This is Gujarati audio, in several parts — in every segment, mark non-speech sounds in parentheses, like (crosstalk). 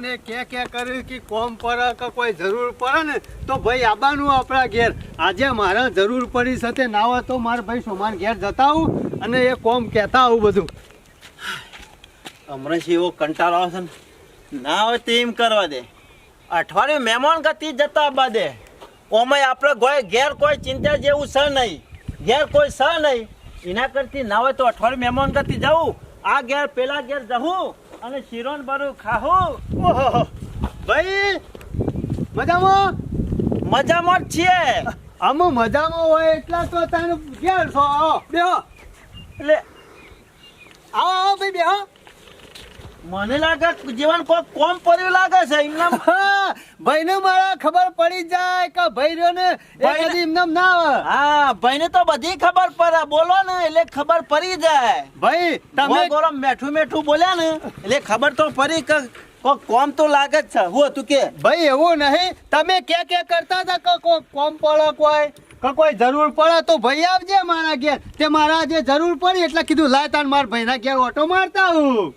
મને કે કે કર્યું કે કોમ પડે કે કોઈ જરૂર પડે ને, તો ભાઈ આબાનું આપણા ઘેર. આજે મારે જરૂર પડી સાથે ના હોય તો મારે ભાઈ સોમાન ઘેર જતા આવું અને એ કોમ કહેતા આવું બધું. હમણાં એવો કંટાળો આવશે ને. ના હોય તે એમ કરવા દે. અઠવાડિયું મહેમાન ગતિ જતા આવવા દે. ઓમાં આપણે ગોય ઘેર કોઈ ચિંતા જેવું છે નહીં. ઘેર કોઈ છે નહીં. એના કરતી ના હોય તો અઠવાડિયું મહેમાન ગતિ જવું. આ ઘેર, પેલા ઘેર જવું. અને શિરોન બરું ખાહુ. ઓહો ભાઈ મજામાં? મજામાં જ છીએ. આમાં મજામાં હોય એટલા તો તને ઘેર છો. બેહો. એટલે આવો આવો ભાઈ બેહો. મને લાગે જીવન કોઈ કોમ પડ્યું લાગે છે એમના હા, ભાઈને મારા ખબર પડી જાય કે ભાઈ ને એમને ના આવે. હા ભાઈને તો બધી ખબર પડે બોલો ને એટલે ખબર પડી જાય. ભાઈ તમે ગોરમ મેઠું મેઠું બોલ્યા ને એટલે ખબર તો પડી કે કોમ તો લાગે જ છે. હું હતું કે? ભાઈ એવું નહીં. તમે કે કે કરતા હતા કે કોઈ કોમ પડે કોઈ કે કોઈ જરૂર પડે તો ભાઈ આવજે મારા ઘેર. તે મારા જે જરૂર પડી એટલે કીધું લાય તાન મારા ભાઈના ઘેર ઓટો મારતા હું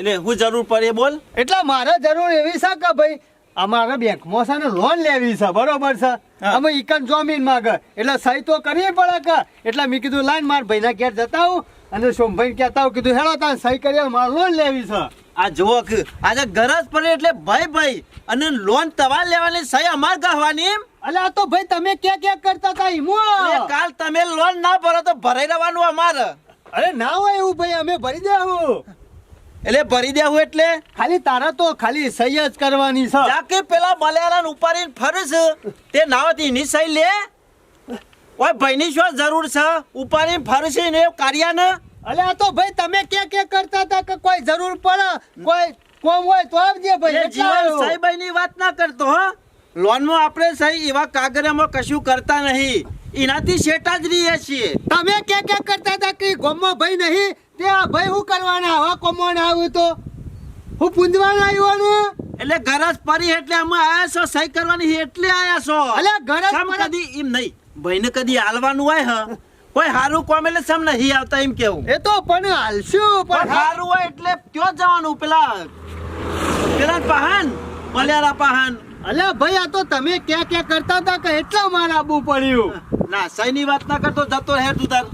એટલે હું જરૂર પડે બોલ. એટલે મારે જરૂર એવી છે કે ભાઈ અમારે બેંકમાં છે ને લોન લેવી છે બરોબર છે? અમે ઈકન જમીન માંગે. એટલે સહી તો કરવી પડે કે? એટલે મેં કીધું લાઈન મારા ભાઈના ઘેર જતા હું અને સોમભાઈ કહેતા હું કીધું હેડો તાન સહી કરી આવો, મારે લોન લેવી છે. આ જુઓ આજે ગરજ પડે એટલે ભાઈ ભાઈ અને લોન તમારે લેવાની સહી અમાર ગહવાની એમ? આ તો ભાઈ તમે ક્યાં ક્યાં કરતા હતા ઈમો? કાલ તમે લોન ના ભરો તો ભરાઈ રહેવાનું અમારે. અરે ના હોય એવું ભાઈ અમે ભરી દેવું. એટલે ભરી દેવું એટલે? ખાલી તારા તો ખાલી સહી જ કરવાની છે. જાકે પેલા મલયાળાને ઉપાડીને ફરસ તે નાવતી એની સહી લે? ઓય ભાઈની શું જરૂર છે? ઉપાડીને ફરશે ને કાર્યાને? અલે આ તો ભાઈ તમે ક્યાં ક્યાં કરતા હતા કે કોઈ જરૂર પડે? કોઈ કોમ હોય તો આવજે ભાઈ જીવન આવ્યો. ની વાત ના કરતો હો. લોનમાં આપણે સહી એવા કાગરામાં કશું કરતા નહીં. એનાથી શેટા જ રહીએ છીએ. તમે ક્યાં ક્યાં કરતા હતા કે ગોમમાં ભાઈ નહીં? તે આ ભાઈ શું કરવાના? આવા કોમણ આવ્યું તો? હું પૂંજવાના આવ્યો ને એટલે ગરજ પડી એટલે અમે આયા છો સહી કરવાની એટલે આયા છો. એટલે ગરજ કદી એમ નહીં. ભાઈને કદી હાલવાનું હોય હ? કોઈ હારું કોમ એટલે સમ નહીં આવતા એમ કેવું. એ તો પણ હાલશું પણ હારું હોય એટલે ક્યાં જવાનું પેલા? પેલા પહાન મલ્યારા પહાન. અલે ભાઈ આ તો તમે ક્યાં ક્યાં કરતા હતા કે એટલા માર આબુ પડ્યું? ના સહીની વાત ના કરતો જતો રહે તું તાર.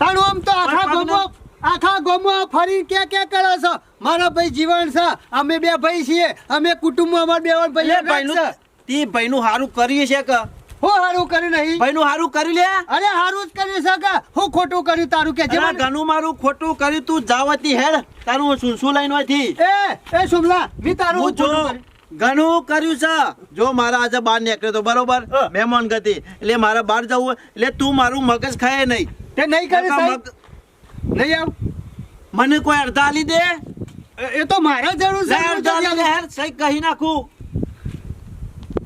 તારું આમ તો આખા ગોમો આખા ગામમાં ફરી કે કે કરો છો? મારા ભાઈ જીવન છે. અમે બે ભાઈ છીએ. અમે કુટુંબમાં અમાર બે ભાઈ ભાઈનું તી ભાઈનું સારું કર્યું છે કે? હું સારું કર્યું નહીં. ભાઈનું સારું કરી લે? અરે સારું જ કર્યું છે કે? હું ખોટું કર્યું તારું કે? અરે ઘણું મારું ખોટું કર્યું. તું જાવતી હેડ. તારું શું લઈને હોયથી એ એ સુમલા મી તારું ખોટું ઘણું કર્યું છે. જો મારા આજે બહાર નીકળ્યો તો બરોબર. મહેમાન ગતિ. એટલે મારે બહાર જવું એટલે તું મારું મગજ ખાય નહીં. તે નહીં કરી નહીં આવ. મને કોઈ અડધા આલી દે? એ- તો મારે જરૂર છે અડધા દે હેડ સહી કહી નાખું.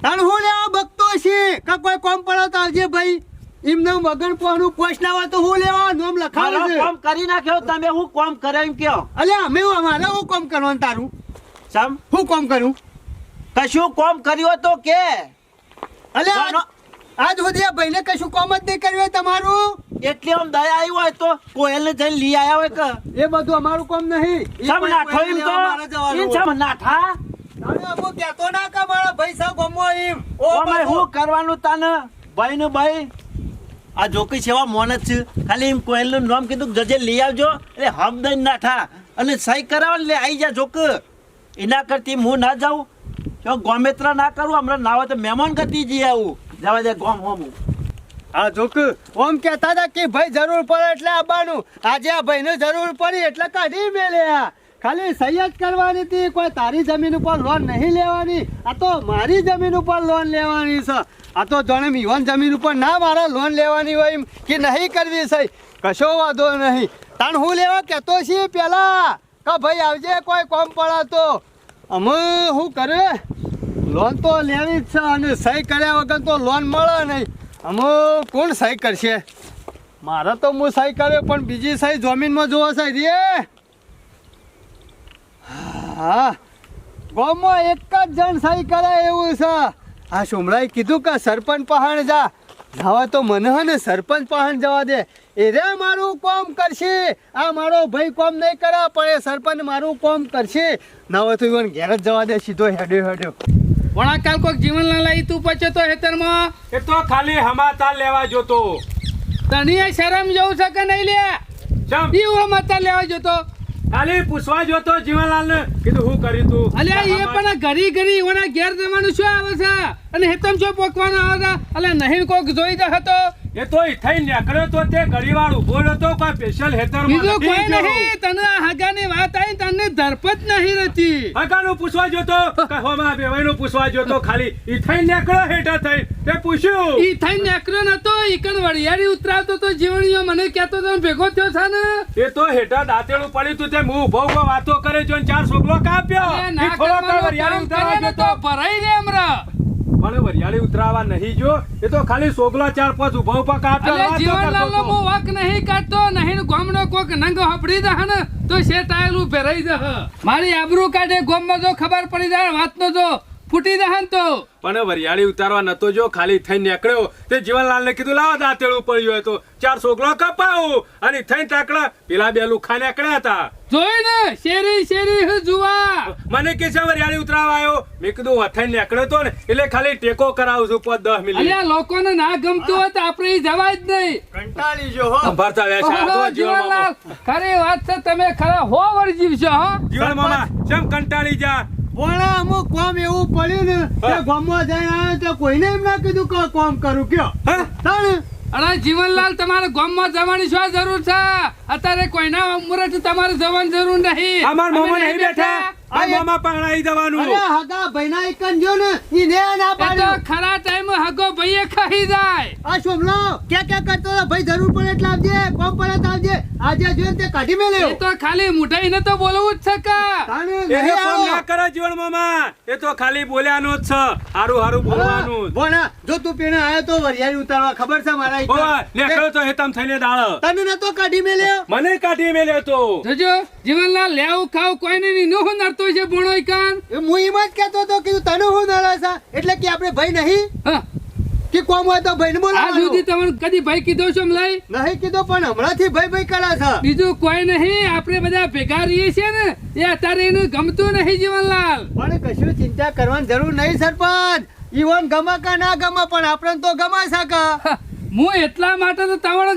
તણ હું લેવા બકતો છે? કે કોઈ કોમ પડો તો આવજે ભાઈ. એમને મગન પોનું પોસ્ટ ના હોય તો હું લેવા નોમ લખાવ છે. કામ કરી નાખ્યો તમે હું કોમ કરે એમ કયો? અલે અમે અમારે હું કોમ કરવાનું તારું? સમ હું કોમ કરું? કશું કોમ કર્યું તો કે? અલે આજ સુધી આ ભાઈને કશું કોમ જ નહીં કર્યું તમારું? એટલી આમ દયા આવી હોય તો કોયલને જઈને લઈ આવ્યા હોય કે? એ બધું અમારું કોમ નહીં. સમ નાઠો એમ તો. સમ નાઠા અમુક ના કે મારા ભાઈ સાહેબ ગમો એમ. ઓ અમે બાપુ. કરવાનું તાને? ભાઈ ને ભાઈ આ જોકી સેવા મોન છે. ખાલી એમ નામ કીધું જજે લઈ આવજો. એટલે હમ દઈને નાઠા. અને સહી કરાવવા લે આવી જા જોક. એના કરતી હું ના જાઉં. ગોમેત્રા ના કરું હમણાં ના હોય તો મહેમાન ગતિ જઈ આવું. જવા દે ગોમ હોમ હા જોક, ઓમ કહેતા હતા કે ભાઈ જરૂર પડે એટલે આવવાનું આજે આ ભાઈને જરૂર પડી એટલે કાઢી મેલ્યા. ખાલી સહી કરવાની હતી, કોઈ તારી જમીન ઉપર લોન નહીં લેવાની. આ તો મારી જમીન ઉપર લોન લેવાની છે. આ તો જાણે મીવન જમીન ઉપર ના મારા લોન લેવાની હોય કે નહીં કરવી સહી કશો વાંધો નહીં. તાણ હું લેવા કહેતો છીએ પેલા? કે ભાઈ આવજે કોઈ કોમ પડે તો અમે શું કરે? લોન તો લેવી જ છે અને સહી કર્યા વગર તો લોન મળે નહીં. અમો, કોણ સહી કરશે? મારે તો હું સહી કર્યો, પણ બીજી સહી જમીનમાં જોવા સાહેબ. રે! હા. ગામમાં એક જ જણ સહી કરે એવું છે. આ સુમરાએ કીધું કે સરપંચ પહાણ જા. જવા તો મને હે ને સરપંચ પહાણ જવા દે. એ રે, મારું કોમ કરશે. આ મારો ભાઈ કોમ નહીં કરે, પણ એ સરપંચ મારું કોમ કરશે. ના હોય તો ઈવન ઘેર જ જવા દે, સીધો હેડ્યો હેડ્યો. વણા કાલ કોક જીવન ના લઈ તું પચે તો હેતરમાં? એ તો ખાલી હમાતા લેવા જોતો. તને શરમ જેવું છે કે નહીં લે? જમ ઈ હમાતા લેવા જોતો. ખાલી પૂછવા જોતો જીવનલાલ ને કીધું હું કર્યું તું? અલ્યા એ પણ ઘરી ઘરી ઓના ઘેર જવાનું શું આવે છે? અને હેતમ શું પોકવાનો આવે છે? અલે નહીં કોક જોઈ દે હતો. એ તો થઈ નીકળ્યો તો તે ગળીવાળ ઊભો રહ્યો કોઈ સ્પેશિયલ હેતર બીજું કોઈ નહીં તને આ વાત આવી તને ધરપત નહીં રહેતી હકાનું પૂછવા જોતો કહોમાં બેવાઈનું પૂછવા જોતો ખાલી ઈ થઈ નીકળ્યો હેઠા થઈ. તે પૂછ્યું. ઈ થઈ નીકળ્યો નતો ઈકણ વડિયાળી ઉતરાતો તો જીવણીઓ મને કહેતો તો ભેગો થયો છે ને એ તો હેઠા દાંતેડું પડ્યું તું તે હું ઊભો ઊભો વાતો કરે જો ચાર છોકરો કાપ્યો. થોડો કરવાનો કઈ વરિયાળી કામ કરે ઉતરાવા તો ભરાઈ રે હમણાં. પણ વરિયાળી ઉતરાવા નહીં જો. એ તો ખાલી સોગલા ચાર પાંચ ઊભા ઊભા વાતો જીવનલાલ નો વાક નહીં કાઢતો. નહીં ગામનો કોક નંગ હપડી દે ને તો શેઠ આયેલું ભેરાઈ દે મારી આબરૂ કાઢે ગોમમાં જો ખબર પડી જાય વાતનો જો. ફૂટી દહન તો. પણ વરિયાળી ઉતારવા નતો જો ખાલી થઈ નીકળ્યો. તે જીવનલાલ ને કીધું લાવો દાંતેડું પડ્યું હતો. ચાર છોકરો કપાવું. અને થઈ ટાકડા પેલા બે લુખા નીકળ્યા હતા. જોઈ ને શેરી શેરી હું જુવા મને કે છે વરિયાળી ઉતરાવા આવ્યો મેં કીધું વથાઈ નીકળ્યો તો ને એટલે ખાલી ટેકો કરાવું છું પાંચ દસ મિનિટ. અલ્યા લોકોને ના ગમતું હોય તો આપણે જવા જવાય જ નહીં. કંટાળી જો હો. સંભાળતા તો જીવન મામા. જીવનલાલ ખરી વાત છે તમે ખરા હો વર છો હો. જીવન મામા કેમ કંટાળી જા પણ અમુક કોમ એવું પડ્યું ને કે ગામમાં જઈને આવ્યો તો કોઈને એમ ના કીધું કે કોમ કરું કયો. તણ તાણ? અરે જીવનલાલ તમારે ગામમાં જવાની શું જરૂર છે? અત્યારે કોઈના ઉંમરે તમારે જવાની જરૂર નહીં. અમાર અમે મામા નહીં બેઠા. મામા પકડાઈ જવાનું. અરે હગા ભાઈના એકન જો ને ઈ ને ના પાડ્યો તો ખરા ટાઈમ હગો ભઈએ ખાઈ જાય. આ શોભલો કે કે કરતો ભઈ જરૂર પડે એટલે આવજે કોમ પડે તો આવજે. આજે જોઈને તે કાઢી એ તો ખાલી મુઠાઈને તો બોલવું જ છે કા. એ કોમ ના કરે જીવન મામા. એ તો ખાલી બોલ્યાનું જ છે. હારું હારું બોલવાનું જ. જો તું પીણે આયો તો વરિયાળી ઉતારવા ખબર છે મારા ઈ ને નીકળ્યો તો હેતમ થઈને દાળ. તને નતો કાઢી મેલ્યો? મને કાઢી મેલ્યો તો. જોજો જીવનલાલ લેવું ખાવ કોઈને ની નો નડતો છે ભણોય કાન એ હું એમ જ કહેતો હતો કીધું તને હું નડે છે એટલે કે આપણે ભાઈ નહીં? હા, કે કોમ હોય તો ભાઈ બોલ આ સુધી તમને કદી ભાઈ કીધો છો લઈ? નહીં કીધું પણ હમણાંથી ભાઈ ભાઈ કરે છે બીજું કોઈ નહીં આપણે બધા ભેગા રહીએ છીએ ને એ અત્યારે એને ગમતું નહીં જીવનલાલ. પણ કશું ચિંતા કરવાની જરૂર નહીં સરપંચ. ઈવન ગમે કે ના ગમે પણ આપણે તો ગમા શકે હું એટલા માટે તો તમારો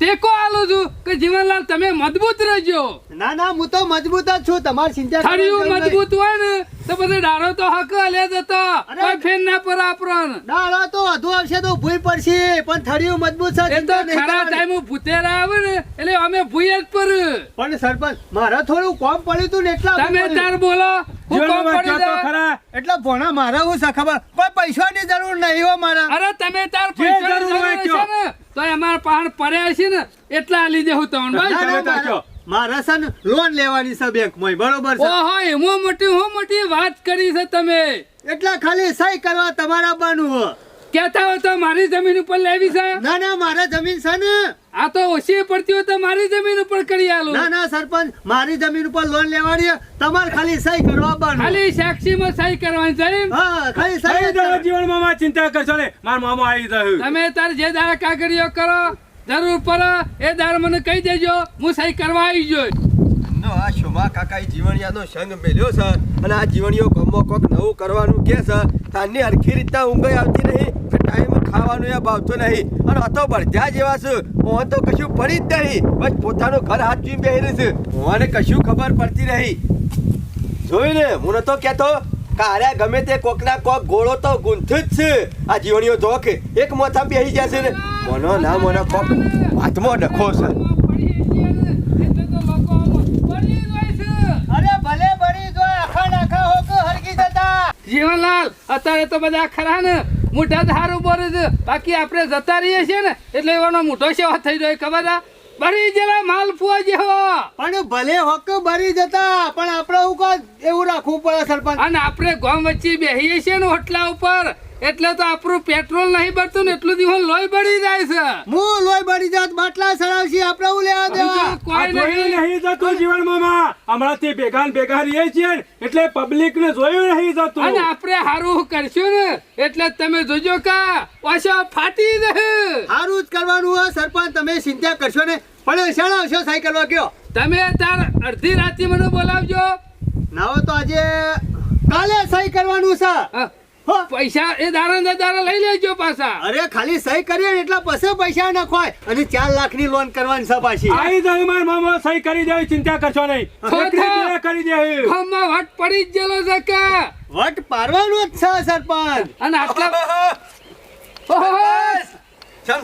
ટેકો આલું છું કે જીવનલાલ તમે મજબૂત રહેજો. ના ના હું તો મજબૂત જ છું. તમારી ચિંતા નહીં. મજબૂત હોય ને તો બધો ડાળો તો હક લે જતો કોઈ ફેર ના પર આપરણ દાડો તો અધો આવશે તો ભૂઈ પડશે પણ થળિયું મજબૂત છે એ તો ખરા ટાઈમ ભૂતેરા આવે ને એટલે અમે ભૂય જ પર. પણ સરપંચ મારે થોડું કોમ પડ્યું હતું ને એટલા તમે. તાર બોલો હું જીવન કોમ પડી જાય. ખરા. એટલે ભણા મારા હું છે ખબર? કોઈ પૈસાની જરૂર નહીં હો મારા. અરે તમે તાર પૈસા જરૂર હોય તો અમારા પાણ પડ્યા છે ને એટલા લીધે હું તમને મારે-. છે ને લોન લેવાની છે બેંક બેંકમાં બરોબર છે? ઓહો એમાં મોટી હું મોટી વાત કરી છે તમે. એટલા ખાલી સહી કરવા તમારા આવવાનું હો. કહેતા હોય તો મારી જમીન ઉપર લેવી છે? ના ના મારા જમીન છે ને. આ તો ઓછી પડતી હોય તો મારી જમીન ઉપર કરી આલો. ના ના સરપંચ મારી જમીન ઉપર લોન લેવાની તમારે ખાલી સહી કરવા આવવાનું ખાલી સાક્ષીમાં સહી કરવાની છે એમ? હા ખાલી સહી આવી જ જાઓ જીવન મામા ચિંતા કરશો ને મારા મામા આવી જાય તમે તાર જે દાડા કાગળિયો કરો જરૂર પર એ દાડ મને કહી દેજો હું સહી કરવા આવી જોઈ નો આ શોભા કાકા જીવણિયાનો સંગ મેલ્યો છે અને આ જીવણીઓ ગમો કોક નવું કરવાનું કે છે. તારની હરખી રીતના ઊંઘ આવતી નહીં ટાઈમ ખાવાનું એ ભાવતું નહીં. અને હતો બળજા જેવા છે. હું તો કશું પડી જ નહીં. બસ પોતાનું ઘર હાથ ચૂઈ બેહી છે. મને કશું ખબર પડતી નહીં. જોયું ને? હું નતો કહેતો કાળ્યા ગમે તે કોકના કોક ગોળો તો ગુંથું જ છે. આ જીવણીઓ જોખ એક મોથા બેહી જશે ને? મોનો ના મોનો કોક હાથમાં ડખો છે. અરે ભલે બળી જો આખા નાખા હો હરકી હરગી જતા. જીવનલાલ અત્યારે તો બધા ખરા ને? મોઢા ધારું બોલે છે બાકી આપણે જતા રહીએ છીએ ને એટલે એવાનો મોટો સેવા થઈ રહ્યો ખબર છે? બરી જરા માલ ફુવા જેવો પણ ભલે હોક બળી જતા પણ આપણે એવું એવું રાખવું પડે સરપંચ? અને આપણે ગામ વચ્ચે બેહીએ છીએ ને હોટલા ઉપર. એટલે તો આપણું પેટ્રોલ નહીં બળતું ને એટલું દિવસ લોહી બળી જાય છે. હું લોહી બળી જાત બાટલા સડાવશી આપણે હું લેવા દેવા. કોઈ નહીં. નહીં જતું જીવનમાં. મામા હમણાંથી ભેગા ને ભેગા રહીએ છીએ એટલે પબ્લિક ને જોયું નહીં અને જતું આપણે હારું કરશું ને એટલે તમે જોજો કા પાછા ફાટી જશે સારું જ કરવાનું હોય સરપંચ તમે ચિંતા કરશો ને પણ શાળા સાયકલમાં કરવા કયો? તમે તાર અડધી રાતે મને બોલાવજો. ના હોય તો આજે કાલે સહી કરવાનું છે. પૈસા એ દારા ને દારા લઈ લેજો પાછા. અરે ખાલી સહી કરીએ ને એટલા પછી પૈસા નાખવાય. અને ચાર લાખની લોન કરવાની છે પાછી. આઈ જાય માર મામા સહી કરી દેવી ચિંતા કરશો નહીં. કરી દેવી. ગામમાં વટ પડી જ ગયેલો છે કે? વટ પારવાનો જ છે સરપંચ. અને આટલા (laughs) ઓહો, શમ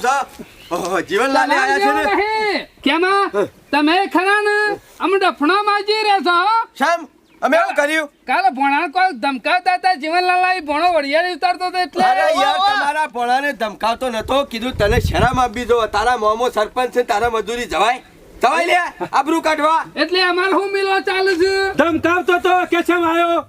ઓહો, જીવનલાલ આયા છે ને. કેમાં તમે ખરા ને? અમે ડફણા માજી રહેશો? શમ? અમે એવું કર્યું? કાલે ભણા કોઈ ધમકાવતા હતા? જીવનલાલ આવી ભણો વડિયાળી ઉતારતો હતો એટલે? અરે યાર તમારા ભણાને ધમકાવતો નતો. કીધું તને શરમ આપી દો. તારા મોમો સરપંચ છે તારા મજૂરી જવાય. જવાય લે આબરૂ કાઢવા. એટલે અમાર હું મિલવા ચાલે છે? ધમકાવતો તો કે છે આવ્યો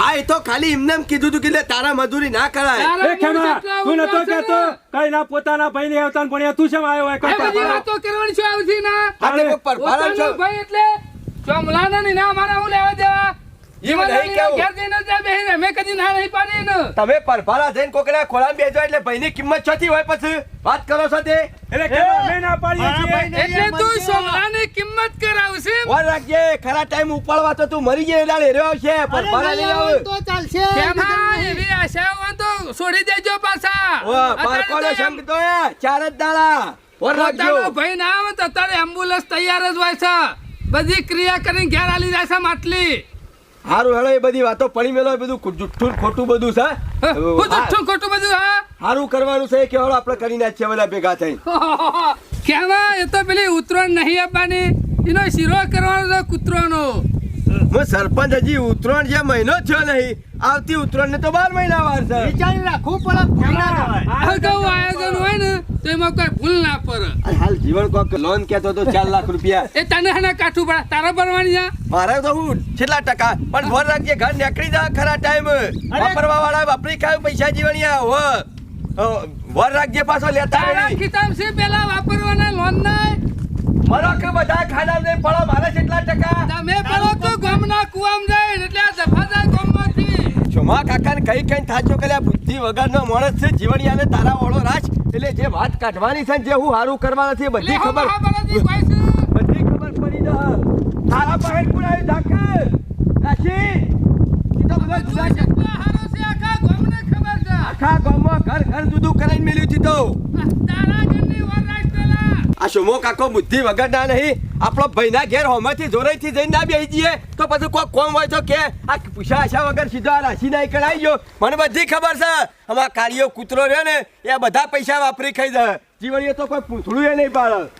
હા એ તો ખાલી એમને એમ કીધું તું કે તારા મજૂરી ના કરાય. તારા એ ખેમા તું નતો કેતો કઈ ના પોતાના ભાઈ ને આવતા પણ તું છે આવ્યો એ બધી કરતા વાતો કરવાની છે આવશે ના? ભાઈ એટલે ચોમલાના ની ના મારા હું લેવા દેવા? એવું નહીં કેવું. ઘેર જઈને ત્યાં બેહીને. અમે કદી ના નહીં પાડી ને તમે પરભારા જઈને કોકના ખોળામાં બેજો એટલે ભાઈની કિંમત છતી હોય પછી વાત કરો છો તે? એટલે અમે ના પાડીએ એટલે તું મંજૂરી કિંમત કરાવશે. ઓર રાખજે ખરા ટાઈમ ઉપાડવા તો તું મરી જાય એટલે હેર્યો આવશે પરભારા લઈ આવે. તો ચાલશે કેમાં એવી આશા હોય તો છોડી દેજો પાછા. ઓ અત્યારે પારકોનો તો તો ચાર જ દાડા. ઓર રાખજો. ભાઈ ના આવે તો અત્યારે એમ્બ્યુલન્સ તૈયાર જ હોય છે. બધી ક્રિયા કરીને ઘેર આલી જાય છે માટલી. હારું હેડો એ બધી વાતો પડી મેલો બધું જુઠ્ઠું ખોટું બધું છે. જુઠ્ઠું ખોટું બધું હા? હારું કરવાનું છે કે હેડો આપણે કરી નાખીએ બધા ભેગા થઈ કેવા? એ તો પેલી ઉતરણ નહીં આપવાની. એનો શીરો કરવાનો છે કૂતરોનો. હું સરપંચ હજી ઉત્તરાયણ જે મહિનો થયો નહીં આવતી ઉત્તરાયણ ને તો બાર મહિના વાર છે. વિચારી રાખવું પડે ભૂલ ના જવાય. આ આયોજન હોય ને તો એમાં કોઈ ભૂલ ના પડે. હાલ જીવન કોક લોન કેતો તો ચાર લાખ રૂપિયા. એ તને હને કાઠું પડે? તારા ભરવાની જા મારે તો હું છેલ્લા ટકા પણ ભર રાખજે ઘર નીકળી જા ખરા ટાઈમ વાપરવા વાળા વાપરી ખાય પૈસા જીવણિયા હો. વર રાખજે પાછો લેતા ખિતાબ છે પેલા વાપરવાના લોન ના મારો કે બધા ખાડા ને પડો મારે કેટલા ટકા. તમે પડો તો ગામના કુવામ જાય એટલે આ જાય ગામમાંથી. ચોમા કાકા ને કઈ કઈ થાચો કે બુદ્ધિ વગરનો માણસ છે જીવણિયાને તારા ઓળો રાજ. એટલે જે વાત કાઢવાની છે જે હું હારું કરવા નથી બધી ખબર છે બધી ખબર પડી જા તારા પહેલ પણ આવી દાખલ રાશી. તો બધા જુદા છે. હારો છે આખા ગામને ખબર છે. આખા ગામમાં ઘર ઘર દૂધું કરાઈને મેલ્યું હતી તો. તારા ઘરની વાર રાખ પેલા. આ શોમો કાકો બુદ્ધિ વગરના નહીં. આપણો ભાઈના ઘેર હોમાંથી જોરાઈથી જઈને ના બેસી જઈએ. તો પછી કોઈ કોમ હોય તો કે, આ પૂછા આશા વગર સીધો આ રાશી ના કરાઈ ગયો. મને બધી ખબર છે. અમારા કાળીઓ કૂતરો રહ્યો ને, એ બધા પૈસા વાપરી ખાઈ જાય. જીવણીએ તો કોઈ પૂંછડું એ નહીં પાડે.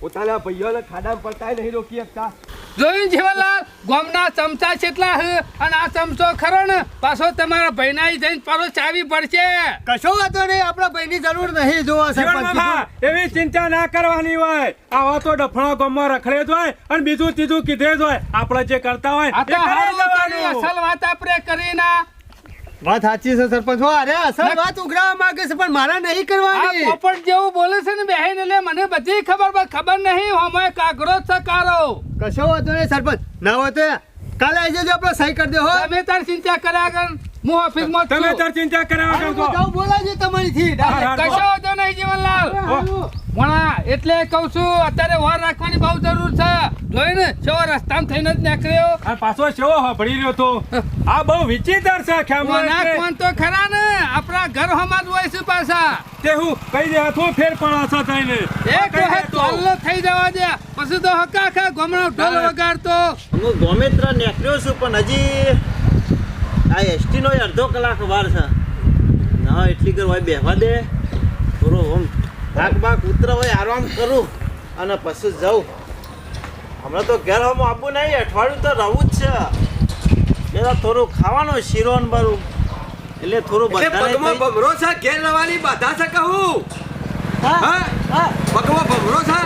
પોતાના ભાઈઓને ખાડામાં પડતા નહીં રોકી શકતા. જોયું જીવનલાલ ગોમના ચમચા કેટલા છે અને આ ચમચો ખરો ને પાછો તમારા ભાઈના જઈને પાછો ચાવી પડશે કશો વાંધો નહીં આપણા ભાઈની જરૂર નહીં જોવા સરપંચ એવી ચિંતા ના કરવાની હોય. આવા તો ડફણા ગોમમાં રખડે જ હોય અને બીજું ત્રીજું કીધે જ હોય. આપણે જે કરતા હોય આ. અસલ વાત આપણે કરી ના. વાત સાચી છે સરપંચ. હો અરે અસલ વાત ઉઘરાવા માંગે છે પણ મારા નહીં આ કરવાની પોપટ જેવું બોલે છે ને બેહીને એટલે મને બધી ખબર ખબર નહીં. હોમોય કાગરો છે કારો કશો વાંધો નહીં સરપંચ. ના હોય તો કાલે આવી જજો આપણે સહી કરી દે હો. તમે તાર ચિંતા કર્યા કર. હું ઓફિસમાં તમે તાર ચિંતા કર્યા કરજો જાઉં તમારી હા. કશો વાંધો નહીં જીવનલાલ. ભણા એટલે કહું છું અત્યારે વાર રાખવાની બહુ જરૂર છે. જોઈ ને છો રસ્તામાં થઈને જ નીકળ્યો. આ પાછો શેવો હોભળી રહ્યો તો. આ બહુ વિચિત્ર છે ખેમો કોના એટલે. કોણ તો ખરા ને? આપણા ઘર હમાં જ હોય છે પાછા. તે હું કહી દે તો ફેર પણ હશે થઈને એક હે વખત દે થઈ જવા દે. પછી તો હકા ખા ગમણો ઢોલ વગાડતો. હું ગોમિત્ર નીકળ્યો છું પણ હજી આ એસટીનો અડધો કલાક વાર છે. ના એટલી કર હોય બેહવા દે. થોડો આમ થાક બાક ઉતર હોય આરામ કરું અને પછી જાઉં. હમણાં તો ઘેર હમ આપવું નહીં અઠવાડિયું તો રહું જ છે. પેલા થોડું ખાવાનું શીરો ને બરું. એટલે થોડું પગમાં ભમરો છે ઘેર રહેવાની બાધા છે કહું હા? પગમાં ભમરો છે?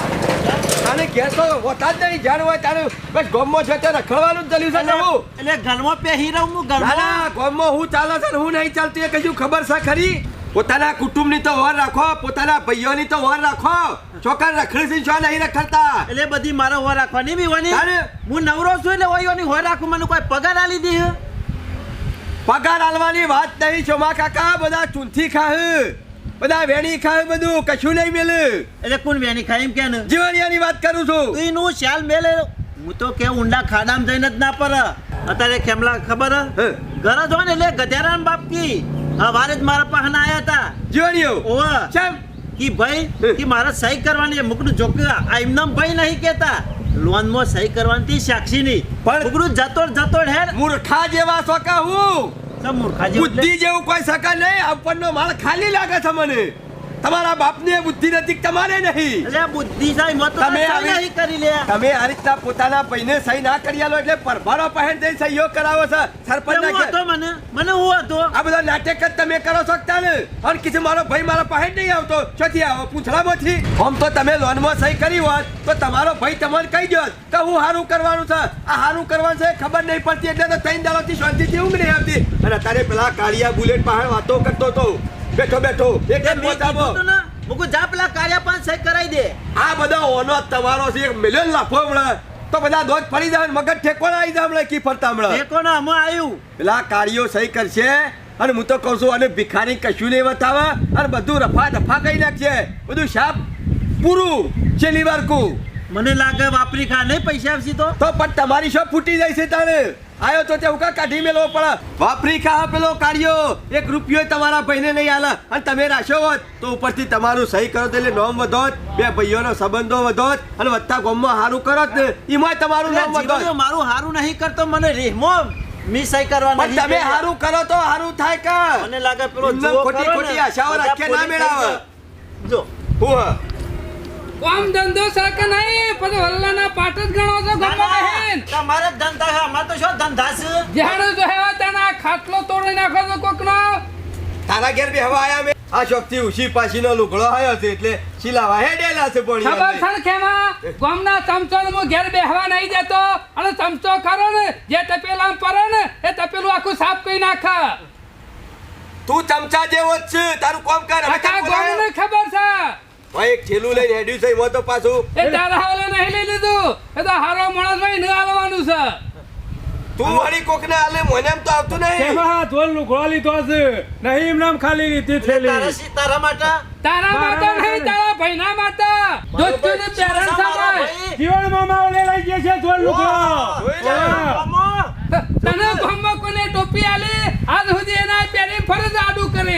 અને ઘેર તો હોતા જ નહીં જાણ હોય તારું બસ ગોમમાં છે તે રખડવાનું જ ચાલ્યું છે નવું એટલે ઘરમાં પહેરી રહું હું ઘરમાં. ગોમમાં હું ચાલે છે હું નહીં ચાલતી એ કશું ખબર છે ખરી? પોતાના કુટુંબની તો વર રાખો પોતાના ભાઈઓની તો વર રાખો. છોકરા રખડી છો નહીં રખડતા. એટલે બધી મારો હોર રાખવાની બી તારે? હું નવરો છું એટલે ઓયોની હોર રાખું મને કોઈ પગાર આલી દી પગાર આલવાની વાત નહીં ચોમા કાકા બધા ચૂંથી ખાહ. બધા વેણી ખાય બધું કશું નહીં મેલે. એટલે કોણ વેણી ખાય એમ કે ને જીવણિયાની વાત કરું છું. એનું શાલ મેલે. હું તો કે ઊંડા ખાડામાં જઈને જ ના પર અત્યારે ખેમલા ખબર ઘરે જો ને એટલે ગધેરાન બાપકી હવારે જ મારા પાસે આયા હતા જીવણીઓ ઓહ ચમ. કે ભાઈ કે મારે સહી કરવાની મુકનું જોક આ એમનામ ભાઈ નહીં કેતા લોનમાં સહી કરવાની સાક્ષી નહીં પણ- મુકનું જતોડ જતોડ હે મૂર્ખા જેવા સોકા હું. મૂર્ખા જેવું બુદ્ધિ જેવું કોઈ સકા નહીં. આ ઉપરનો માળ ખાલી લાગે છે મને. તમારા બાપને બુદ્ધિ નથી તમારે નહીં. એટલે બુદ્ધિ સાહેબ મત તમે આવી- કરી લે તમે આ રીતના પોતાના ભાઈને સહી ના કરી આલો એટલે પરભારો પહેન દઈ સહીઓ કરાવો છો. સરપંચ ના હતો મને? મને હું હતો? આ બધા નાટક જ તમે કરો છો ને અને કીધું મારો ભાઈ મારા પાસે નહીં આવતો. છથી આવો પૂંછડામાંથી. આમ તો તમે લોનમાં સહી કરી હોત તો તમારો ભાઈ તમને કહી દો કે હું સારું કરવાનું છે. આ સારું કરવાનું છે ખબર નહીં પડતી એટલે તો ત્રણ દાડોથી શાંતિથી ઊંઘ નહીં આવતી. અને અત્યારે પેલા કાળિયા બુલેટ પાસે વાતો કરતો હતો. બેઠો બેઠો. એક જ મેં પહોંચાવો કીધું તું ને, મુકું જા પેલા કાર્ય પાંચ સહી કરાઈ દે. આ બધા ઓનો તમારો છે. એક મિલિયન લાખો મળે તો બધા દોજ ફરી જાય મગજ ઠેકોણા આવી જાય હમણાં કી ફરતા હમણાં. કોને આમાં આવ્યું પેલા કાર્યો સહી કરશે અને હું તો કહું છું અને ભિખારી કશું નહીં બતાવે. અને બધું રફા દફા કરી નાખશે. બધું સાપ પૂરું. છેલ્લી વાર કું મને લાગે વાપરી ખા નહીં પૈસા આપશી તો? તો પણ તમારી શોપ ફૂટી જાય છે તારે. આયો તો તે ઉકા કાઢી મેલો પડે વાપરી ખા પેલો કાઢ્યો. એક રૂપિયો તમારા ભાઈને નહીં આલે. અને તમે રાખ્યો હોત તો ઉપરથી તમારું સહી કરો એટલે નોમ વધોત બે ભાઈઓનો સંબંધો વધોત અને વધતા ગોમમાં સારું કરો ને. એમાંય તમારું નામ વધોત. મારું હારું નહીં કરતો મને રેહમો મી સહી કરવા પણ તમે હારું કરો તો હારું થાય કા. મને લાગે પેલો ખોટી ખોટી આશાઓ રાખે ના મેળાવે. જો. હા. કામ ધંધો સાકે નહીં પછી વલ્લાના પાઠ જ ગણો છો ગમો બહેન તમારે ધંધા છે અમારે તો શું ધંધા છે? જ્યારે જો હેવા તેના ખાટલો તોડી નાખો છો કોકનો. તારા ઘેર બી હવા આયા બે આ શોખથી ઉશી પાસીનો લુગડો આવ્યો છે એટલે શિલાવા હે ડેલા છે પણ ખબર છે કેમાં? ગામના ચમચો હું ઘેર બેહવા નહીં જતો અને ચમચો કરો ને જે તપેલા પડે ને એ તપેલું આખું સાફ કરી નાખે. તું ચમચા જેવો જ છે તારું કોમ કર ખબર છે. ભાઈ એક થેલું લઈને હેડ્યું છે એમાં તો પાછું. એ તારા હાલે નહીં લઈ લીધું. એ તો હારો માણસ ભાઈ ન હાલવાનું છે. તું વળી કોકને આલે મને એમ તો આવતું નહીં. તેમાં ધોલ લુગડો લીધો છે. નહીં એમ નામ ખાલી લીધી તારા થેલી. સી- તારા માતા? તારા માતા નહીં. તારા ભાઈના માટે દોસ્તીને પેરણ મારો સમાય. ભાઈ. જીવન મામા ઓલે લઈ ગયા છે ધોલ લે. હા. તને ગામમાં કોને ટોપી આલી આજ સુધી એના પહેરી ફરજ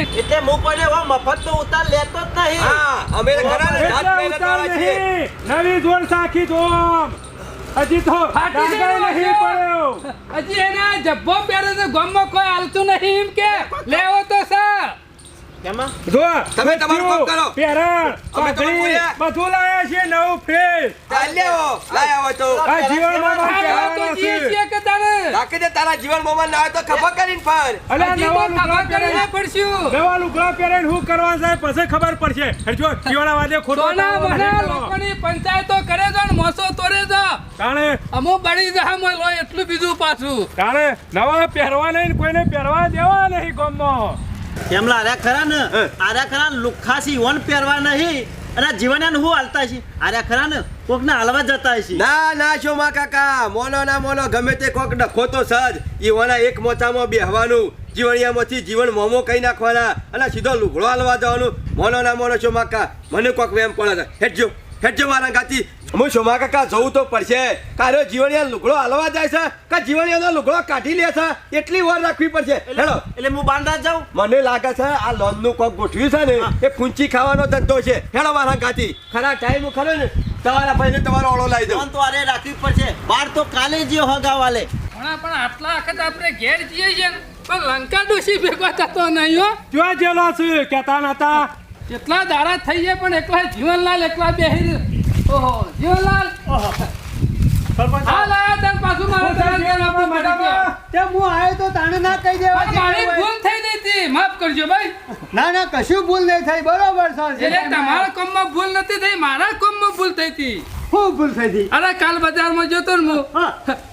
આડું એટલે પણ એવો મફત તો ઉતાર લેતો જ નહીં. હા અમે ને જાત પહેલા છીએ નવી જોર સાખી આમ. હજી તો ફાટી નહીં. પડ્યો. હજી એના જબ્બો પહેરે તો ગામમાં કોઈ હાલતું નહીં એમ કે. લેવો તો કેમાં જો તમે તમારું કામ કરો. પેરણ પાઘડી, બધું લાયા છે નવું ફ્રેશ. ચાલ લાયા તો. આ જીવન મામા તો કહેવાના છે. કે તારે? રાખી દે તારા જીવન મોમાં ના તો ખબર કરીને નવા લુગડા પડશું. નવા લુગડા પહેરીને શું કરવાનું છે પછી ખબર પડશે. હરજો જીવાના વાદે ખોટો સોના બના લોકોની પંચાયતો કરે છે ને મોસો તોરે છે. તાણે અમુ બળી જા એટલું બીજું પાછું. કાણે નવા પહેરવા નહીં કોઈને પહેરવા દેવા નહીં ગામમાં કેમલા આર્યા ખરા ને? આર્યા ખરા પહેરવા નહીં. અને આ હું હાલતા છે આર્યા ખરા ને કોક ને હાલવા જતા છે ના ના કાકા. મોનો ના મોનો ગમે તે કોક ડખો તો સજ. ઈવાના એક મોચામાં બેહવાનું. જીવણિયામાંથી જીવન મોમો કઈ નાખવાના અને સીધો લુગડો હાલવા જવાનું. મોનો ના મોનો છો માકા મને કોક વેમ પડે છે. હેડજો હેડજો મારા ગાતી. હું શોમા કાકા જવું તો પડશે. કારો જીવણિયા લુગડો હાલવા જાય છે કે જીવણિયાનો લુગડો કાઢી લે છે? એટલી વાર રાખવી પડશે. હેલો. એટલે હું બાંધા જાઉં? મને લાગે છે આ લોનનું કોક ગોઠવ્યું છે ને એ ખૂંચી ખાવાનો ધંધો છે. હેલો મારા ગાતી. ખરા ટાઈમ ખરો ને? તમારા ભાઈને તમારો ઓળો લાવી દઉં. તો અરે રાખવી પડશે. બાર તો કાલે જ હગાવાલે પણ પણ આટલા વખત આપણે ઘેર જઈએ છીએ પણ લંકા ડોશી ભેગો થતો નહીં હો. જો જેલો છે? કેતા નતા. કેટલા દાડા થઈ જાય પણ એકલા જીવનલાલ એકલા બેહી ઓહો જીવનલાલ! હાલ આયા તને પાછું મારે તરત ઘેર આપવું પડી તે હું આયો તો તાણે ના કહી દેવા મારી ભૂલ થઈ ગઈ હતી. માફ કરજો ભાઈ. ના ના કશું ભૂલ નહીં થઈ. બરોબર સર એટલે તમારા કામમાં ભૂલ નથી થઈ મારા કામમાં ભૂલ થઈ હતી. ખૂબ ભૂલ થઈ હતી? અરે કાલ બજારમાં જોતો ને હું.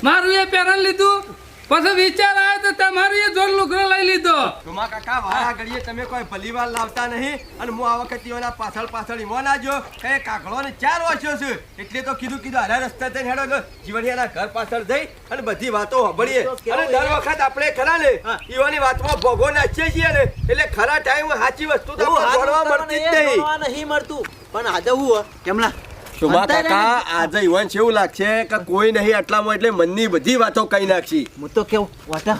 મારું એ પેરણ લીધું. પછી વિચાર આવ્યો તો તમારી એ જોર લુગડો લઈ લીધો. ટુમા કાકા વાળા ઘડીએ તમે કોઈ ભલીવાર લાવતા નહીં અને હું આ વખત ઈઓના પાછળ પાછળ ઈમો ના જો કે કાકડો ને ચાર વાંચ્યો છે. એટલે તો કીધું કીધું હારા રસ્તા થઈને હેડો જીવણિયાના ઘર પાછળ જઈ અને બધી વાતો સાંભળીએ. અને દર વખત આપણે ખરા ને ઈવાની વાતમાં ભોગો નાચીએ છીએ ને એટલે ખરા ટાઈમ સાચી વસ્તુ તો મળતી જ નહીં. મળતું. પણ આજે હું કેમલા શોભા કાકા આજે ઈવન એવું લાગશે કે કોઈ નહીં આટલામાં એટલે મનની બધી વાતો કહી નાખશી. હું તો કેવું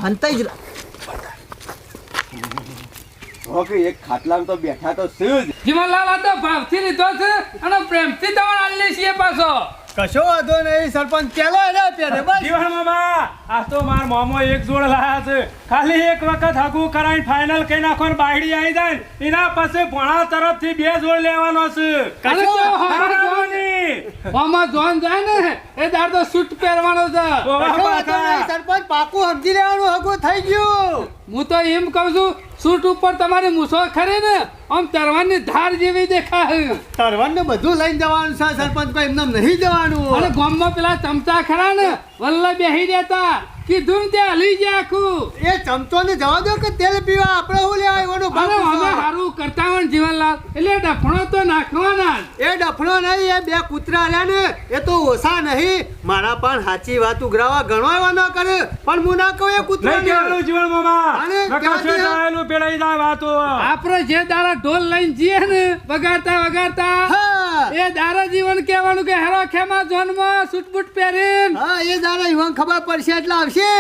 હંતાઈ જ ઓકે એક ખાટલામાં તો બેઠા તો શું જીવનલાલ આ તો ભાવથી લીધો છે અને પ્રેમથી તમારે આલી છીએ પાછો. કશો વાંધો નહીં સરપંચ પેલો એને પહેરે બસ. જીવન મામા આ તો માર મામો એક જોડ લાયા છે. ખાલી એક વખત હગું કરાઈને ફાઇનલ કઈ નાખો ને બાયડી આવી જાય ને એના પછી ભણા તરફથી બે જોડ લેવાનો છે. તો હમણાં જોન જાય ને એ દાર તો સૂટ પહેરવાનો છે. કશો સરપંચ પાકું સમજી લેવાનું હગું થઈ ગયું. હું તો એમ કહું છું સૂટ ઉપર તમારી મૂછો ખરે ને? આમ તરવાની ધાર જેવી દેખાય તરવન બધું લઈને જવાનું છે સરપંચ કોઈ એમને નહીં જવાનું અને ગામમાં પેલા ચમચા ખરા ને? વલ્લભ બેહી રહેતા. કીધું તે હલી ગયા આખું. એ ચમચો ને જવા દો કે તેલ પીવા? આપણે શું લેવા એવાનો ભાગ અમે સારું કરતા હોય ને જીવનલાલ. એટલે ડફણો તો નાખવાના એ ડફણો નહીં એ બે કૂતરા રહ્યા ને એ તો ઓછા નહીં. મારા પણ સાચી વાત ઉઘરાવા ઘણો એવા ન કરે પણ હું ના કહું એ કૂતરો નહીં જીવન મામા. પેલાઈ જાય વાતો. આપણે જે દાડા ઢોલ લઈને જઈએ ને વગાડતા વગાડતા. એ દારા જીવન કહેવાનું કે હેરો ખેમા જોનમાં સૂટબૂટ પહેરીને. હા એ દારા જીવન ખબર પડશે એટલે આવશે.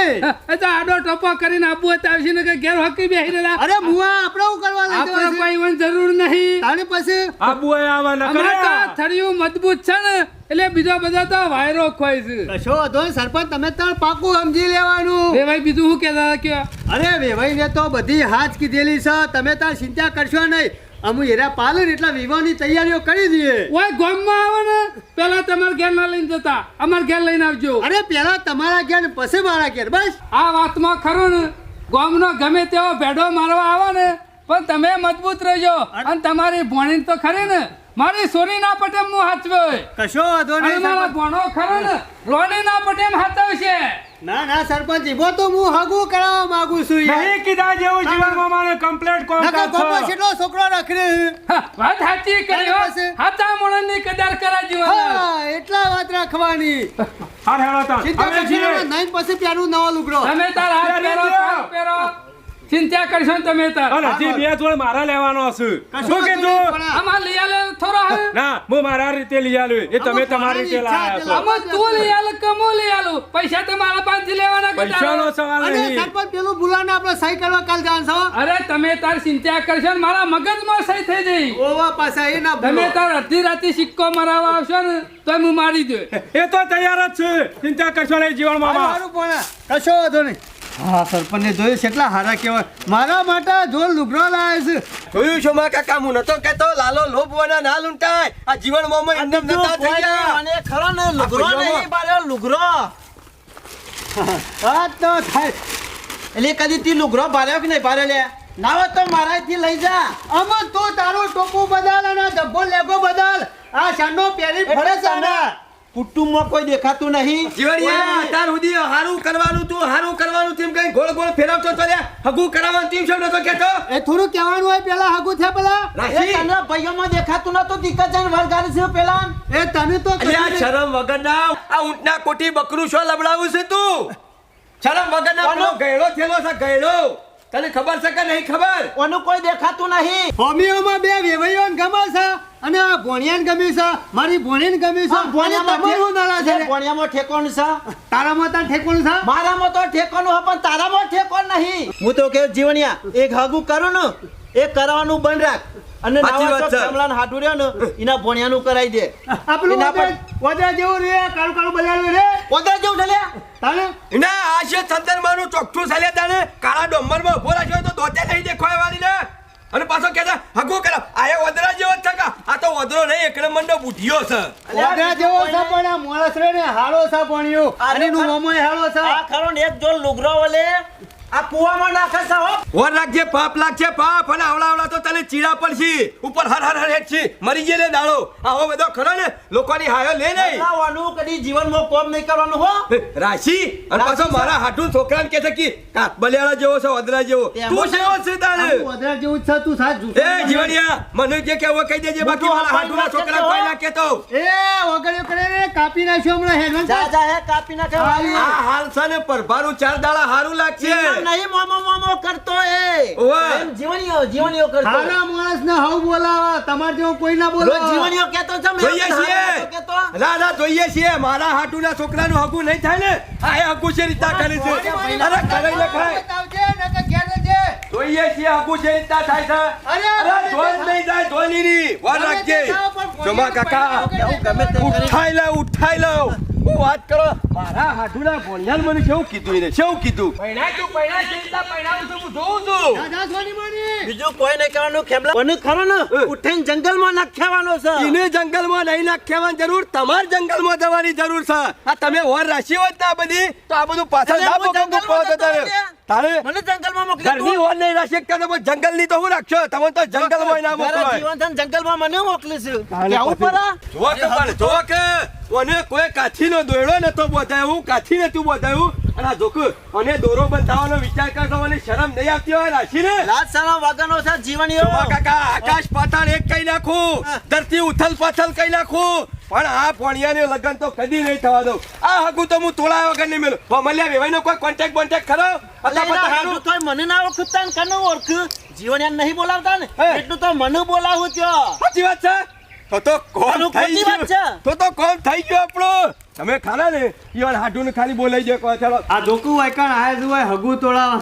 એ તો આડો ટપો કરીને આપવું હોય તો આવશે ને કે ઘેર હકી બેહી રહેલા. અરે મુઆ આપણે શું કરવા લાગ્યો આપણે કોઈ ઈવન જરૂર નહીં. તારે પછી? આબુ એ આવા ન કરે થળિયું મજબૂત છે ને એટલે બીજો બધા તો વાયરો ખોય છે. કશો વાંધો સરપંચ તમે તો પાકું સમજી લેવાનું. બે ભાઈ બીજું શું કહેતા હતા કે? અરે વેવાઈને તો બધી હાથ કીધેલી છે તમે તાર ચિંતા કરશો નહીં. અમુ એરા પાલન એટલા વિવાહની તૈયારીઓ કરી દઈએ ઓય ગામમાં આવો ને. પેલા તમાર ઘેર ના લઈને જતા. અમારે ઘેર લઈને આવજો. અરે પેલા તમારા ઘેર પછી મારા ઘેર બસ. આ વાતમાં ખરું ને. ગામનો ગમે તેવો ભેડો મારવા આવે ને પણ તમે મજબૂત રહેજો. અને તમારી ભોણી તો ખરી ને. મારી સોની ના પટેમ હું હાચવ્યો. કશો વાંધો નહીં મારા ભોણો ખરો ને રોની ના પટેમ હાચવશે ના ના સરપંચ એવો તો હું હગું કરાવવા માંગુ છું. નહીં કીધા જેવું જીવન મારે કમ્પ્લેટ કોમ ગોપો કરશો કેટલો છોકરો રખરે વાત સાચી કરી હો. તારી ની. કદર કરા જીવન હા એટલા વાત રાખવાની. હાર હેળો તો. અમે કરશો નહીં, પછી પ્યારું નવો લુગડો. તમે તાર હાર પહેરો પહેરો. ચિંતા કરશો ને તમે તાર. અને હજી બે જોડ મારા લેવાનો છે શું કીધું? નહીં, પણ આ- આમાં લઈ આલે થોડો હે. ના હું મારા રીતે લઈ આલું. એ તમે તમારી રીતે લાયા છો. આમાં તું લઈ આલે કે હું લઈ આલું? પૈસા તો મારા પાસેથી લેવાના કે પૈસાનો સવાલ અને નહીં. સરપંચ પેલું ભૂલાને આપણે સહી કરવા કાલ જવાનું છો અરે તમે તાર ચિંતા કરશો ને મારા મગજમાં સહી થઈ જઈ. ઓવા પાછા એ ના તમે તાર અડધી રાતે સિક્કો મરાવવા આવશો ને તો હું મારી દઉં. એ તો તૈયાર જ છે. ચિંતા કરશો નહીં જીવન મામા મારું પણ કશો વાંધો નહીં. હા સરપંચને જોયું છે કેટલા હારા કેવા મારા માટે જોર લુગડો લાવે છે. જોયું છો માં કાકા? હું નતો કેતો લાલો લોભવાના ના લૂંટાય. આ જીવન મોમાં એમને નતા થઈ ગયા. અને ખરો ને લુગરો નહીં બારે લુગરો વાત તો થાય. એટલે કદી તી લુગરો બાર્યો કે નહીં બાર્યો લે? ના હોય તો મારાથી લઈ જા. આમાં તો તારો ટોપું બદલ અને ડબ્બો ધબ્બો લેગો બદલ. આ શાનો પહેરી ફરે છે ને કુટુંબમાં કોઈ દેખાતું નહીં. જીવડિયા અત્યાર સુધી હારું કરવાનું તું હારું કરવાનું તેમ કઈ ગોળ ગોળ ફેરવતો તો હગું કરાવવાનું તેમ શું નતો કેતો એ થોડું કહેવાનું હોય પેલા હગુ થયા પેલા. એ તને ભાઈઓમાં દેખાતું નતું દીકરા જણ વળગાડે છે પેલા. એ તને તો અલ્યા શરમ વગરના આ ઊંટના કોટી બકરું છો લબડાવું છે તું? શરમ વગરના પેલો ગયડો થેલો છે ગયડો તને ખબર છે કે નહીં ખબર? ઓનું કોઈ દેખાતું નહીં. હોમીઓમાં બે વેવાઈઓને ગમે છે. અને આ ભોણિયાને ગમ્યું છે? મારી ભોણીને ગમ્યું છે? ભોણિયામાં તમારું નાળા છે. ભણિયામાં ઠેકોણ છે? તારામાં તાર ઠેકોણું છે? મારામાં તો ઠેકોનું હોય પણ તારામાં ઠેકોન નહીં. હું તો કે જીવણિયા એક હાગું કરું ને એ કરવાનું બંધ રાખ. અને નવા વાત હાટુ છે. કમલાને રહ્યો ને એના ભણિયાનું કરાઈ દે. આપણું વદરા જેવું રે કાળું કાળું બજાડું રે. ઓદરા જેવું ઠલ્યા તારે ના આ છે ચંદનમાનું ચોખ્ઠું ચાલે તને કાળા ડોંબરમાં ઊભો રાખ્યો તો દોતે નહીં દેખાય વાળી ને અને પાછો કે હગું કરા આ વધરા વદરા જેવો જ છે કા? આ તો વદરો નહીં એકડે મંડો બુઢિયો છે. વદરા જેવો છે પણ આ માણસ રે ને હાળો છે ભણ્યો. અને એનું મોમોય હાળો છે. આ ખરો ને એક જો લુગરો વલે. આ કુવામાં નાખે છે હો. વર રાખજે પાપ લાગશે પાપ. અને આવડા આવડા તો તને ચીડા પડશે. ઉપર હર હર હર હેઠ છે મરી જે લે દાડો. આવો બધો ખરો ને. લોકોની હાયો લે નહીં. લાવવાનું કદી જીવનમાં કોમ નહીં કરવાનું હો. રાશી? અને પાછો મારા હાટું છોકરાને કહે છે કે કાક બલિયાળા જેવો છે વદરા જેવો. તું જ છે તારે? વધારે જેવું જ છે તું સાચ જુ એ જીવણિયા મને જે કેવો કહી દેજે બાકી મારા હાટુના ના છોકરા કોઈ તો. ના કહેતો. એ ઓગળ્યો કરે ને કાપી નાખ્યો હમણાં હેડવાનું જા જા હે કાપી નાખ્યો. આ હાલ છે ને પરભારું ચાર દાડા હારું લાગશે. નહીં મોમો મોમો કરતો એ. એમ જીવણીઓ જીવણીઓ કરતો. હારા માણસને હાવ બોલાવા. તમાર જેવો કોઈ ના બોલાવા. જીવણીઓ કહેતો છે મેં જોઈએ છીએ. ના ના જોઈએ છીએ. મારા હાટુના છોકરાનું હગું નહીં થાય ને? આ એ હગું છે રીતના કરી છે. અરે કરે ને ખાય. જોઈએ છીએ હગું છે રીતા થાય છે. અરે, અરે ધોન નહીં જાય ધોનીની વાર રાખજે. જોમા કાકા. એવું ગમે તે ઉઠાઈ લે ઉઠાઈ લઉં. હું વાત કરો? મારા હાટુના ભણિયાલ મને કેવું કીધું એને? કેવું કીધું? જા, જા, સોની મોની. બીજું કોઈ નહીં કરવાનું ખેમલા. મને ખરો ને? ઉઠીને જંગલમાં નાખવાનો છે. એને જંગલમાં નહીં નાખવાની જરૂર તમારે જંગલમાં જવાની જરૂર છે. આ તમે ઓર રાશિ હોત ને આ બધી તો આ બધું પાછળ ના હું ભોગવવું જંગલમાં પડે તારે મને જંગલમાં મોકલી ઘરની તું. વર નહીં રાશિ એકતા તો જંગલની તો હું રાખશો? તમે તો જંગલમાં ના મારા મોકલો જીવન જંગલમાં મને મોકલીશું. કેવું પડે જો કે પણ જો કે મને કોઈ કાઠીનો દોયડો નતો બતાવ્યું કાઠી તું બતાવ્યું અને આ અને દોરો બંધાવવાનો વિચાર કરતો મને શરમ નહીં આવતી હોય રાશિને લાજ સાના વાગનો છે જીવન જોવા કાકા આકાશ પાતાળ એક કઈ નાખું? ધરતી ઉથલ પાથલ કઈ નાખું? પણ આ પોણિયાને લગન તો કદી નહીં થવા દઉં. આ હકુ તો હું તોડાયા વગર નહીં મેલું. ભમલ્યા વેવાઈનો કોઈ કોન્ટેક્ટ બોન્ટેક્ટ ખરો? એટલે મને ના ઓળખતા ને કને ઓળખ જીવણિયાને નહીં બોલાવતા ને? એટલું તો મને બોલાવું ત્યાં. સાચી વાત છે? તો તો કોમ થઈ ગયું. છે. તો તો કોમ થઈ ગયો આપણો. તમે ખાના ને ઈવન હાડું ખાલી બોલાઈ જાય કહો ચાલો. આ ધોકું હોય આયા જ હોય હગું તોડાવા.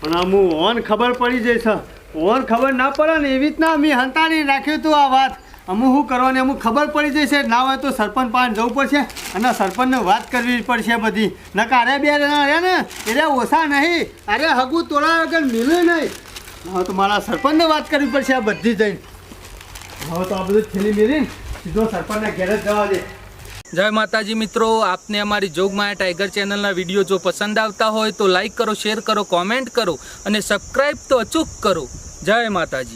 પણ આમ ઓન ખબર પડી જાય છે. ઓન ખબર ના પડે ને એવી રીતના અમે હંતાડી રાખ્યું તું આ વાત. અમુક શું કરવાની અમુક ખબર પડી જશે ના હોય તો સરપંચ પાસે જવું પડશે અને સરપંચને વાત કરવી પડશે બધી. નકા અરે બે જણા રહ્યા ને એટલે ઓછા નહીં. અરે હગું તોડા વગર મિલે નહીં. તો મારા સરપંચને વાત કરવી પડશે આ બધી જઈને. હવે તો આ બધું થેલી મેળીને સીધો સરપંચના ઘેર જ જવા દે. જય માતાજી મિત્રો, આપને અમારી જોગમાયા ટાઈગર ચેનલના વીડિયો જો પસંદ આવતા હોય તો લાઈક કરો, શેર કરો, કોમેન્ટ કરો અને સબસ્ક્રાઈબ તો અચૂક કરો. જય માતાજી.